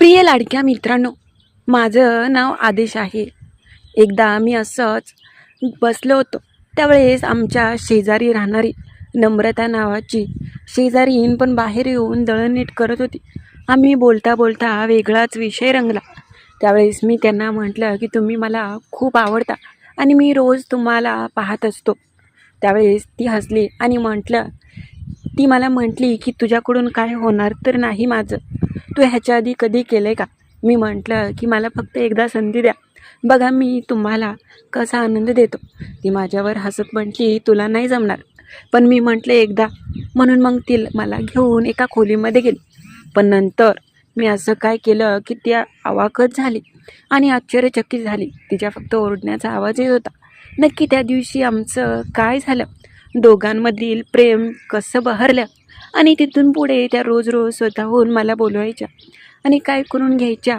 प्रिय लाडक्या मित्रांनो माझं नाव आदेश आहे. एकदा आम्ही असंच बसलो होतो. त्यावेळेस आमच्या शेजारी राहणारी नम्रता नावाची शेजारीन पण बाहेर येऊन दळण नीट करत होती. आम्ही बोलता बोलता वेगळाच विषय रंगला. त्यावेळेस मी त्यांना म्हटलं की तुम्ही मला खूप आवडता आणि मी रोज तुम्हाला पाहत असतो. त्यावेळेस ती हसली आणि म्हटलं ती मला म्हटली की तुझ्याकडून काय होणार तर नाही माझं. तू ह्याच्या आधी कधी केलं आहे का? मी म्हटलं की मला फक्त एकदा संधी द्या. बघा मी तुम्हाला कसा आनंद देतो. ती माझ्यावर हसत म्हटली तुला नाही जमणार. पण मी म्हटलं एकदा. म्हणून मग ती मला घेऊन एका खोलीमध्ये गेली. पण नंतर मी असं काय केलं की ती आवाकच झाली आणि आश्चर्यचकित झाली. तिच्या फक्त ओरडण्याचा आवाज येत होता. नक्की त्या दिवशी आमचं काय झालं? दोघांमधील प्रेम कसं बहरलं? आणि तिथून पुढे त्या रोज रोज स्वतःहून मला बोलवायच्या आणि काय करून घ्यायच्या?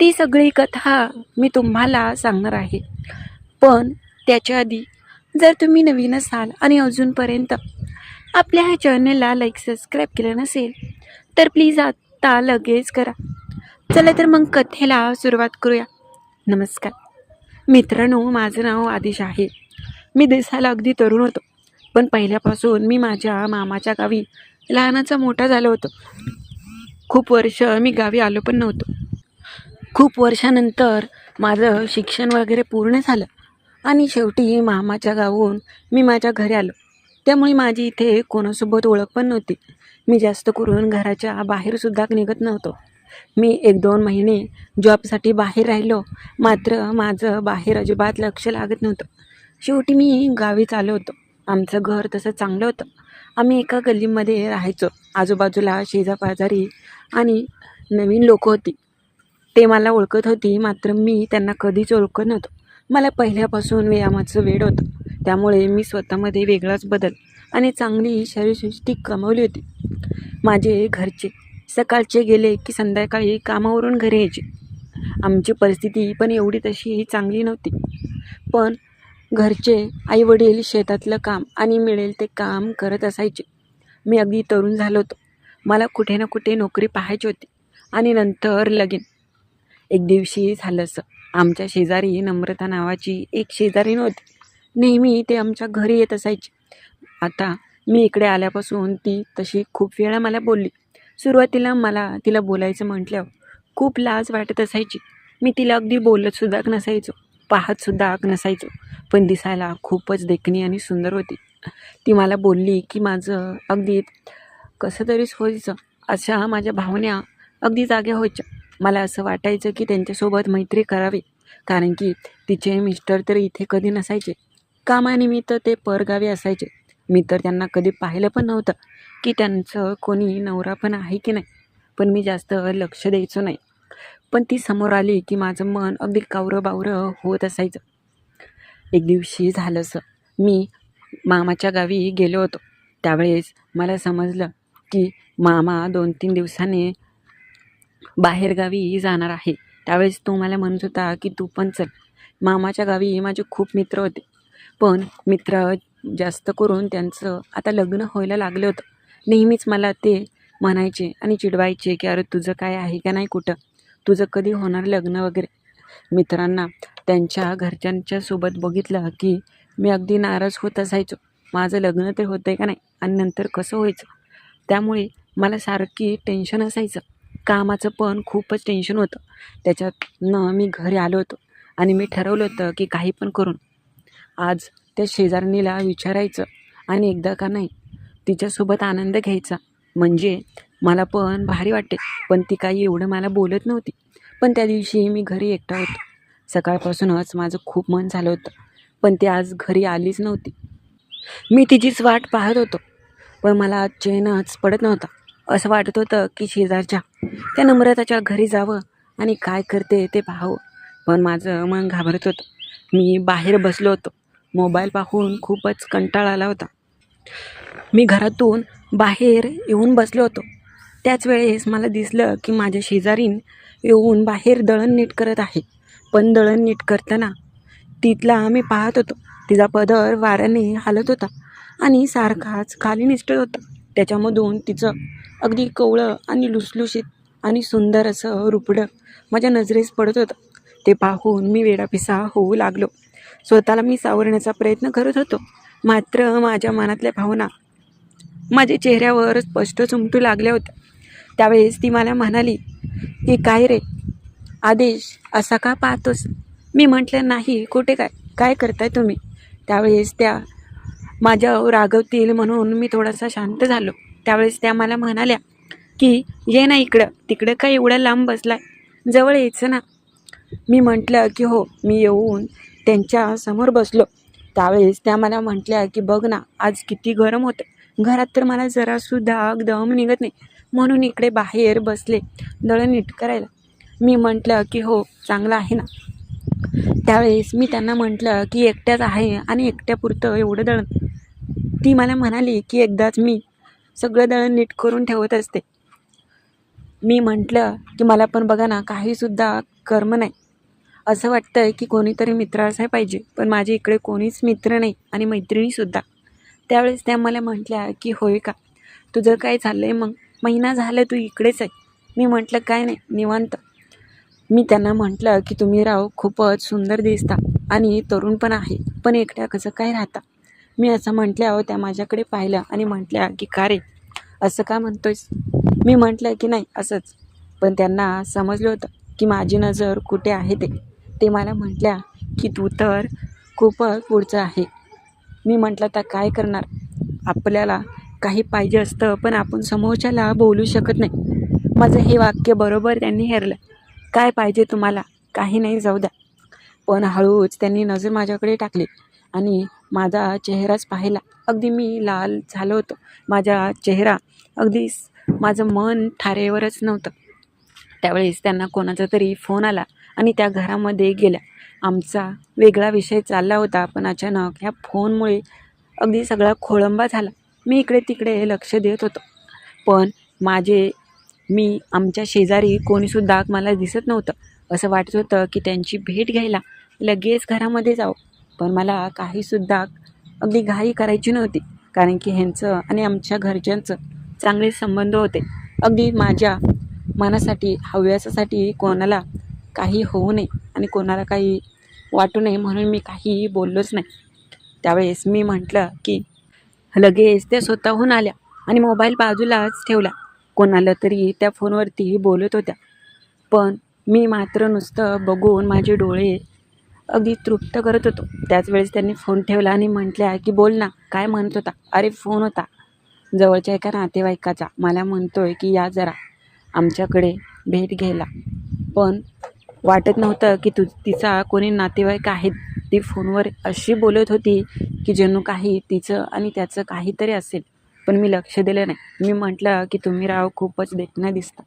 ती सगळी कथा मी तुम्हाला सांगणार आहे. पण त्याच्या आधी जर तुम्ही नवीन असाल आणि अजूनपर्यंत आपल्या ह्या चॅनलला लाईक सबस्क्राईब केलं नसेल तर प्लीज आत्ता लगेच करा. चला तर मग कथेला सुरुवात करूया. नमस्कार. मित्रांनो माझं नाव आदिश आहे. मी दिसायला अगदी तरुण होतो. पण पहिल्यापासून मी माझ्या मामाच्या गावी लहानाचा मोठा झालो होतो. खूप वर्ष मी गावी आलो पण नव्हतो. खूप वर्षानंतर माझं शिक्षण वगैरे पूर्ण झालं आणि शेवटी मामाच्या गावून मी माझ्या घरी आलो. त्यामुळे माझी इथे कोणासोबत ओळख पण नव्हती. मी जास्त करून घराच्या बाहेरसुद्धा निघत नव्हतो. मी एक दोन महिने जॉबसाठी बाहेर राहिलो. मात्र माझं बाहेर अजिबात लक्ष लागत नव्हतं. शेवटी मी गावीच आलो होतो. आमचं घर तसं चांगलं होतं. आम्ही एका गल्लीमध्ये राहायचो. आजूबाजूला शेजापाजारी आणि नवीन लोक होती. ते मला ओळखत होती मात्र मी त्यांना कधीच ओळखत नव्हतो. मला पहिल्यापासून व्यायामाचं वेळ होतं. त्यामुळे मी स्वतःमध्ये वेगळाच बदल आणि चांगली शरीरसृष्टी कमावली होती. माझे घरचे सकाळचे गेले की संध्याकाळी कामावरून घरी यायचे. आमची परिस्थिती पण एवढी तशी चांगली नव्हती. पण घरचे आईवडील शेतातलं काम आणि मिळेल ते काम करत असायचे. मी अगदी तरुण झालो होतो. मला कुठे ना कुठे नोकरी पाहायची होती. आणि नंतर लगीन. एक दिवशी झालं असं. आमच्या शेजारी नम्रता नावाची एक शेजारी नव्हती. नेहमी ते आमच्या घरी येत असायचे. आता मी इकडे आल्यापासून ती तशी खूप वेळा मला बोलली. सुरुवातीला मला तिला बोलायचं म्हटल्यावर खूप लाज वाटत असायची. मी तिला अगदी बोलतसुद्धा नसायचो. पाहतसुद्धा नसायचो. पण दिसायला खूपच देखणी आणि सुंदर होती. ती मला बोलली की माझं अगदी कसं तरीच व्हायचं अशा माझ्या भावना अगदी जाग्या व्हायच्या. मला असं वाटायचं की त्यांच्यासोबत मैत्री करावी. कारण की तिचे मिस्टर तर इथे कधी नसायचे. कामानिमित्त ते परगावी असायचे. मी तर त्यांना कधी पाहिलं पण नव्हतं की त्यांचं कोणी नवरा पण आहे की नाही. पण मी जास्त लक्ष द्यायचो नाही. पण ती समोर आली की माझं मन अगदी कावरं बावरं होत असायचं. एक दिवशी झालं असं. मी मामाच्या गावी गेलो होतो. त्यावेळेस मला समजलं की मामा दोन तीन दिवसाने बाहेरगावी जाणार आहे. त्यावेळेस तो मला म्हणत होता की तू पण चल. मामाच्या गावी माझे खूप मित्र होते. पण मित्र जास्त करून त्यांचं आता लग्न व्हायला लागलं होतं. नेहमीच मला ते म्हणायचे आणि चिडवायचे की अरे तुझं काय आहे का नाही कुठं? तुझं कधी होणार लग्न वगैरे? मित्रांना त्यांच्या घरच्यांच्या सोबत बघितलं की मी अगदी नाराज होत असायचो. माझं लग्न तर होतं आहे का नाही? आणि नंतर कसं व्हायचं? त्यामुळे मला सारखी टेन्शन असायचं. कामाचं पण खूपच टेन्शन होतं. त्याच्यातनं मी घरी आलो होतो आणि मी ठरवलं होतं की काही पण करून. आज त्या शेजारणीला विचारायचं आणि एकदा का नाही तिच्यासोबत आनंद घ्यायचा. म्हणजे मला पण भारी वाटते. पण ती काही एवढं मला बोलत नव्हती. पण त्या दिवशी मी घरी एकटा होतो. सकाळपासूनच माझं खूप मन झालं होतं. पण ती आज घरी आलीच नव्हती. मी तिचीच वाट पाहत होतो. पण मला आज चैनच पडत नव्हता. असं वाटत होतं की शेजारच्या त्या नम्रताच्या घरी जावं आणि काय करते ते पाहावं. पण माझं मन घाबरत होतं. मी बाहेर बसलो होतो. मोबाईल पाहून खूपच कंटाळा आला होता. मी घरातून बाहेर येऊन बसलो होतो. त्याच वेळेस मला दिसलं की माझ्या शेजारीन येऊन बाहेर दळण नीट करत आहे. पण दळण नीट करताना तिथला मी पाहत होतो. तिचा पदर वाऱ्याने हालत होता आणि सारखाच खाली निसटत होता. त्याच्यामधून तिचं अगदी कवळं आणि लुसलुशीत आणि सुंदर असं रुपडं माझ्या नजरेस पडत होतं. ते पाहून मी वेडापिसा होऊ लागलो. स्वतःला मी सावरण्याचा प्रयत्न करत होतो. मात्र माझ्या मनातल्या भावना माझ्या चेहऱ्यावर स्पष्ट चुमटू लागल्या होत्या. त्यावेळेस ती मला म्हणाली की काय रे? आदेश असा का पाहतोस? मी म्हटलं नाही कुठे काय? काय करताय तुम्ही? त्यावेळेस त्या माझ्या रागवतील म्हणून मी थोडासा शांत झालो. त्यावेळेस त्या मला म्हणाल्या की ये ना इकडं. तिकडं काय एवढा लांब बसलाय? जवळ यायचं ना? मी म्हटलं की हो मी येऊन त्यांच्यासमोर बसलो. त्यावेळेस त्या मला म्हटल्या की बघ ना आज किती गरम होतं. घरात तर मला जरासुद्धा दम निघत नाही. म्हणून इकडे बाहेर बसले दळण नीट करायला. मी म्हटलं की हो चांगलं आहे ना. त्यावेळेस मी त्यांना म्हटलं की एकट्याच आहे आणि एकट्यापुरतं एवढं दळण. ती मला म्हणाली की एकदाच मी सगळं दळण नीट करून ठेवत असते. मी म्हटलं की मला पण बघा ना काहीसुद्धा कर्म नाही. असं वाटतं की कोणीतरी मित्र असाय पाहिजे पण माझ्या इकडे कोणीच मित्र नाही आणि मैत्रिणीसुद्धा. त्यावेळेस त्या मला म्हटल्या की होय का? तुझं काय चाललं आहे मग? महिना झाला तू इकडेच आहे. मी म्हटलं काय नाही निवांत. मी त्यांना म्हटलं की तुम्ही राव खूपच सुंदर दिसता आणि तरुण पण आहे पण एकट्या कसं काय राहता? मी असं म्हटल्यावर त्या माझ्याकडे पाहिलं आणि म्हटल्या की का रे असं का म्हणतोयस? मी म्हटलं की नाही असंच. पण त्यांना समजलं होतं की माझी नजर कुठे आहे ते? ते मला म्हटल्या की तू तर खूपच पुढचं आहे. मी म्हटलं तर काय करणार? आपल्याला काही पाहिजे असतं पण आपण समोरच्याला बोलू शकत नाही. माझं हे वाक्य बरोबर त्यांनी हेरलं. काय पाहिजे तुम्हाला? काही नाही जाऊ द्या. पण हळूच त्यांनी नजर माझ्याकडे टाकली आणि माझा चेहराच पाहिला. अगदी मी लाल झालो होतो. माझा चेहरा अगदी माझं मन ठारेवरच नव्हतं. त्यावेळेस त्यांना कोणाचा तरी फोन आला आणि त्या घरामध्ये गेल्या. आमचा वेगळा विषय चालला होता पण अचानक ह्या फोनमुळे अगदी सगळा खोळंबा झाला. मी इकडे तिकडे लक्ष देत होतो. पण माझे मी आमच्या शेजारी कोणीसुद्धा मला दिसत नव्हतं. असं वाटत होतं की त्यांची भेट घ्यायला लगेच घरामध्ये जाऊ पण मला काहीसुद्धा अगदी घाई करायची नव्हती. कारण की ह्यांचं आणि आमच्या घरच्यांचं चांगले संबंध होते. अगदी माझ्या मनासाठी हव्यासासाठी कोणाला काही होऊ नये आणि कोणाला काही वाटू नये म्हणून मी काही बोललोच नाही. त्यावेळेस मी म्हटलं की लगेच त्या स्वतःहून आल्या आणि मोबाईल बाजूलाच ठेवला. कोणाला तरी त्या फोनवरती बोलत होत्या. पण मी मात्र नुसतं बघून माझे डोळे अगदी तृप्त करत होतो. त्याच वेळेस त्यांनी फोन ठेवला आणि म्हटल्या की बोल ना काय म्हणत होता? अरे फोन होता. जवळच्या एका नातेवाईकाचा. मला म्हणतोय की या जरा. आमच्याकडे भेट घ्यायला. पण वाटत नव्हतं की तू तिचा कोणी नातेवाईक आहेत ती फोनवर अशी बोलत होती की जणू काही तिचं आणि त्याचं काहीतरी असेल. पण मी लक्ष दिलं नाही. मी म्हटलं की तुम्ही राव खूपच देखणं दिसता.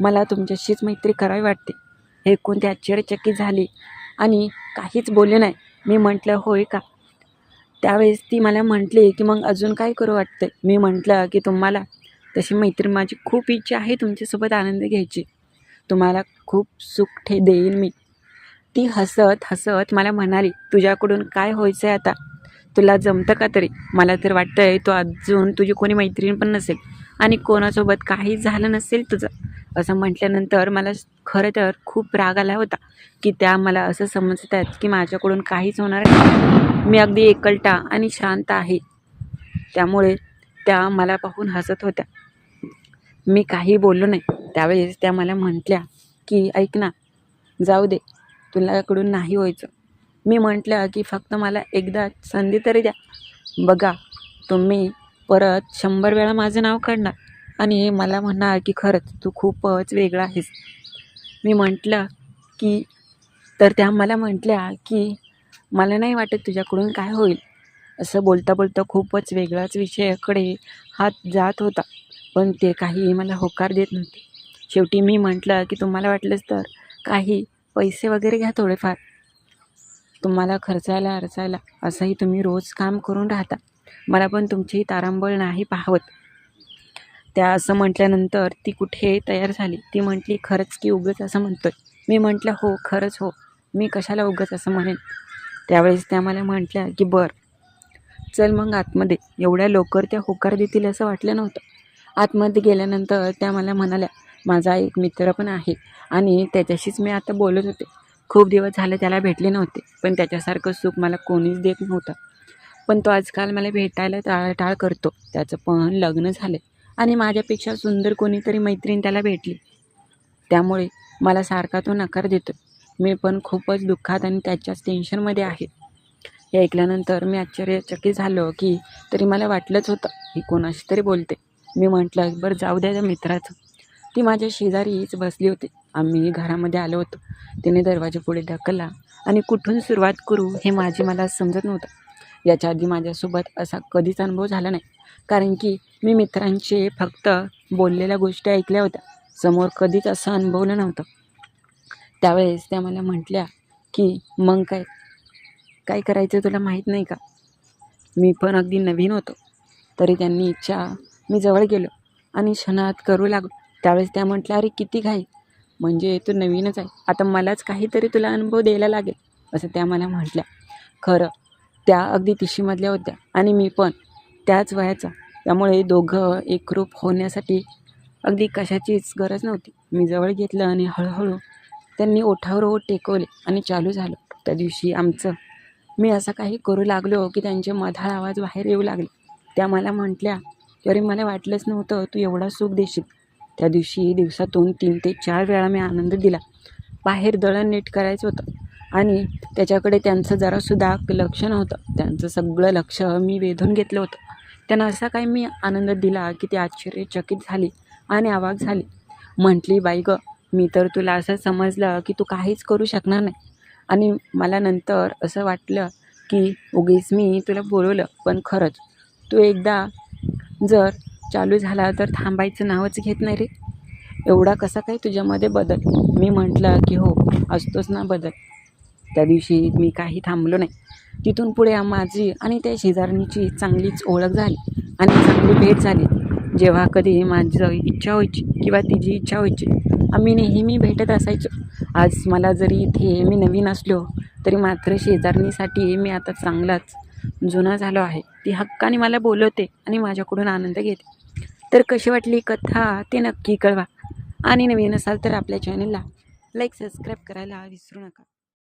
मला तुमच्याशीच मैत्री करावी वाटते. हे कोणती आश्चर्यचकित झाली आणि काहीच बोलले नाही. मी म्हटलं होय का? त्यावेळेस ती मला म्हटली की मग अजून काय करू वाटतं मी म्हटलं की तुम्हाला तशी मैत्री माझी खूप इच्छा आहे तुमच्यासोबत आनंद घ्यायची. तुम्हाला खूप सुख ठे देईन मी. ती हसत हसत मला म्हणाली तुझ्याकडून काय व्हायचं आहे आता? तुला जमतं का तरी? मला तर वाटतं आहे तो अजून तुझी कोणी मैत्रीण पण नसेल आणि कोणासोबत काही झालं नसेल तुझं. असं म्हटल्यानंतर मला खरं तर खूप राग आला होता की त्या मला असं समजत आहेत की माझ्याकडून काहीच होणार नाही. मी अगदी एकलटा आणि शांत आहे. त्यामुळे त्या मला पाहून हसत होत्या. मी काही बोललो नाही. त्यावेळेस त्या मला म्हटल्या की ऐक ना जाऊ दे तुलाकडून नाही व्हायचं. मी म्हटलं की फक्त मला एकदा संधी तरी द्या. बघा तुम्ही परत शंभर वेळा माझं नाव काढणार आणि मला म्हणणार की खरंच तू खूपच वेगळा आहेस. मी म्हटलं की तर त्या मला म्हटल्या की मला नाही वाटत तुझ्याकडून काय होईल. असं बोलता बोलता खूपच वेगळाच विषयाकडे हात जात होता. पण ते काही मला होकार देत नव्हते. शेवटी मी म्हटलं की तुम्हाला वाटलंच तर काही पैसे वगैरे घ्या थोडेफार. तुम्हाला खर्चायला अरचायला असंही तुम्ही रोज काम करून राहता. मला पण तुमची तारांबळ नाही पाहवत. त्या असं म्हटल्यानंतर ती कुठे तयार झाली? ती म्हटली खरंच की उगच असं म्हणतोय. मी म्हटलं हो खरंच हो. मी कशाला उगच असं म्हणेन? त्यावेळेस त्या मला म्हटल्या की बर. चल मग आतमध्ये. एवढ्या लवकर त्या होकार देतील असं वाटलं नव्हतं. आतमध्ये गेल्यानंतर त्या मला म्हणाल्या माझा एक मित्र पण आहे आणि त्याच्याशीच मी आता बोलत होते. खूप दिवस झाले त्याला भेटले नव्हते पण त्याच्यासारखं सुख मला कोणीच देत नव्हतं. पण तो आजकाल मला भेटायला टाळटाळ करतो. त्याचं पण लग्न झालं आणि माझ्यापेक्षा सुंदर कोणीतरी मैत्रीण त्याला भेटली. त्यामुळे मला सारखा तो नकार देतो मी पण खूपच दुःखात आणि त्याच्याच टेन्शनमध्ये आहे. हे ऐकल्यानंतर मी आश्चर्यचकित झालो की तरी मला वाटलंच होतं ही कोणाशी तरी बोलते. मी म्हटलं बरं जाऊ द्या त्या मित्राचं. ती माझ्या शेजारीच बसली होती. आम्ही घरामध्ये आलो होतो. तिने दरवाजा पुढे ढकलला आणि कुठून सुरुवात करू हे माझे मला समजत नव्हतं. याच्या आधी माझ्यासोबत असा कधीच अनुभव झाला नाही. कारण की मी मित्रांचे फक्त बोललेल्या गोष्टी ऐकल्या होत्या. समोर कधीच असं अनुभवलं नव्हतं. त्यावेळेस त्या मला म्हटल्या की मग काय? काय करायचं तुला माहीत नाही का? मी पण अगदी नवीन होतो. तरी त्यांनी इच्छा मी जवळ गेलो आणि क्षणात करू लागलो. त्यावेळेस त्या म्हटल्या अरे किती घाई. म्हणजे तू नवीनच आहे. आता मलाच काहीतरी तुला अनुभव द्यायला लागेल. असं त्या मला म्हटल्या. खरं त्या अगदी तिशीमधल्या होत्या आणि मी पण त्याच वयाचा. त्यामुळे दोघं एकरूप होण्यासाठी अगदी कशाचीच गरज नव्हती. मी जवळ घेतलं आणि हळूहळू त्यांनी ओठावर ओठ टेकवले आणि चालू झालं. त्या दिवशी आमचं मी असं काही करू लागलो की त्यांचे मधाळ आवाज बाहेर येऊ लागले. त्या मला म्हटल्या की अरे मला वाटलंच नव्हतं तू एवढा सुख देशील. त्या दिवशी दिवसातून तीन ते चार वेळा मी आनंद दिला. बाहेर दळण नीट करायचं होतं. आणि त्याच्याकडे त्यांचं जरासुद्धा लक्ष नव्हतं. त्यांचं सगळं लक्ष मी वेधून घेतलं होतं. त्यांना असा काही मी आनंद दिला की ती आश्चर्यचकित झाली आणि आवाक झाली. म्हटली बाई गं मी तर तुला असं समजलं की तू काहीच करू शकणार नाही. आणि मला नंतर असं वाटलं की उगीच मी तुला बोलवलं पण खरंच तू एकदा जर चालू झाला तर थांबायचं नावच घेत नाही रे. एवढा कसा काय तुझ्यामध्ये बदल? मी म्हटलं की हो असतोच ना बदल. त्या दिवशी मी काही थांबलो नाही. तिथून पुढे माझी आणि त्या शेजारणीची चांगलीच ओळख झाली आणि चांगली भेट झाली. जेव्हा कधी माझं इच्छा व्हायची किंवा तिची इच्छा व्हायची आम्ही नेहमी भेटत असायचो. आज मला जरी इथे मी नवीन असलो तरी मात्र शेजारणीसाठी मी आता चांगलाच जुना झालो आहे. ती हक्काने मला बोलवते आणि माझ्याकडून आनंद घेते. तर कशी वाटली कथा ते नक्की कळवा. आणि नवीन असाल तर आपल्या चॅनलला लाईक सबस्क्राईब करायला विसरू नका.